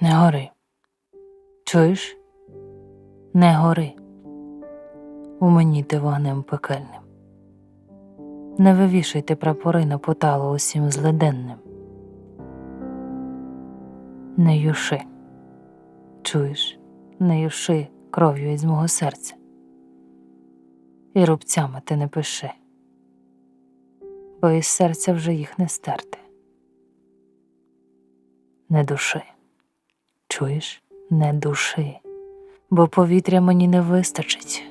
Не гори. Чуєш? Не гори. У мені ти вогнем пекельним. Не вивішуйте прапори на поталу усім злиденним. Не юши. Чуєш, не юши кров'ю із мого серця. І рубцями ти не пиши, бо із серця вже їх не стерти. Не души. Чуєш, не души, бо повітря мені не вистачить.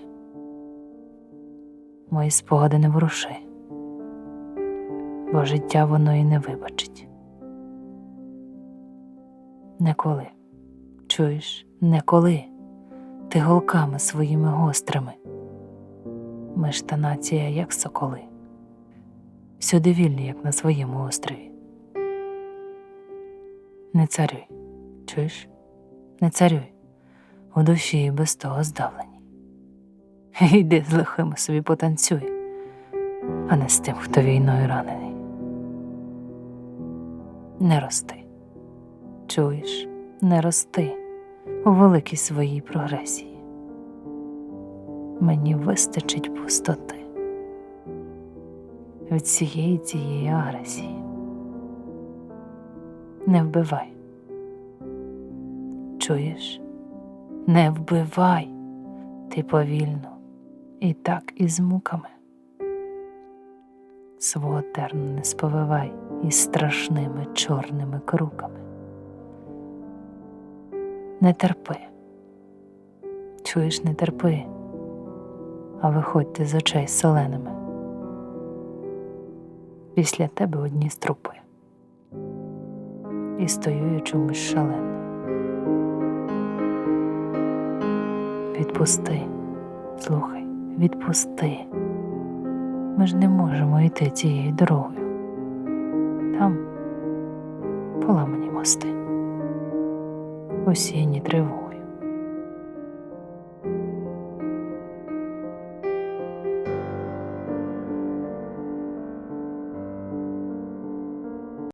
Мої спогади не воруши, бо життя воно і не вибачить. Неколи, чуєш, неколи ти голками своїми гострими. Ми ж та нація, як соколи, всюди вільні, як на своєму острові. Не царюй, чуєш? Не царюй, у душі без того здавлені. Йди з лихими собі потанцюй, а не з тим, хто війною ранений. Не рости, чуєш, не рости у великій своїй прогресії. Мені вистачить пустоти від всієї цієї агресії. Не вбивай. Чуєш? Не вбивай ти повільно і так із муками. Свого терну не сповивай із страшними чорними круками. Не терпи, чуєш, не терпи, а виходьте з очей соленими. Після тебе одні струпи і стою я чомусь шалено. Відпусти, слухай, відпусти. Ми ж не можемо йти цією дорогою. Там поламані мости, осінні тривоги.